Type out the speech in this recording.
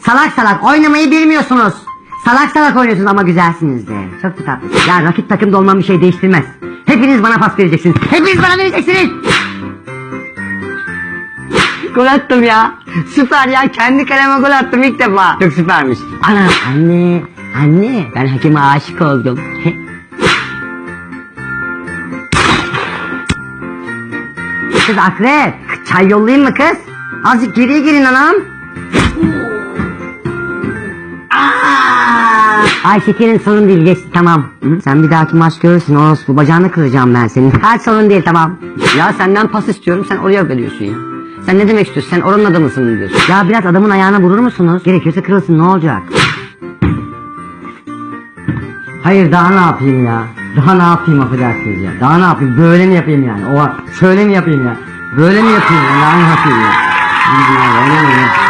Salak salak oynamayı bilmiyorsunuz. Salak salak oynuyorsunuz ama güzelsiniz de. Çok da tatlısınız. Ya rakip takımda olmam bir şey değiştirmez. Hepiniz bana pas vereceksiniz. Hepiniz bana vereceksiniz. Gol attım ya. Süper ya. Kendi kaleme gol attım ilk defa. Çok süpermiş. Ana anne. Anne. Ben hakeme aşık oldum. kız akrep. Çay yollayayım mı kız? Azıcık geriye girin anam. Ay şekerin sorun değil geçti tamam. Hı? Sen bir dahaki maç görürsün orospu bacağını kıracağım ben senin. Her sorun değil tamam. Ya senden pas istiyorum sen oraya veriyorsun ya. Sen ne demek istiyorsun sen oranın adamısın diyorsun. Ya biraz adamın ayağına vurur musunuz? Gerekiyorsa kırılsın ne olacak? Hayır daha ne yapayım ya? Daha ne yapayım affedersiniz ya? Daha ne yapayım? Böyle mi yapayım yani? Oha şöyle mi yapayım ya? Böyle mi yapayım ya? Daha ne yapayım ya?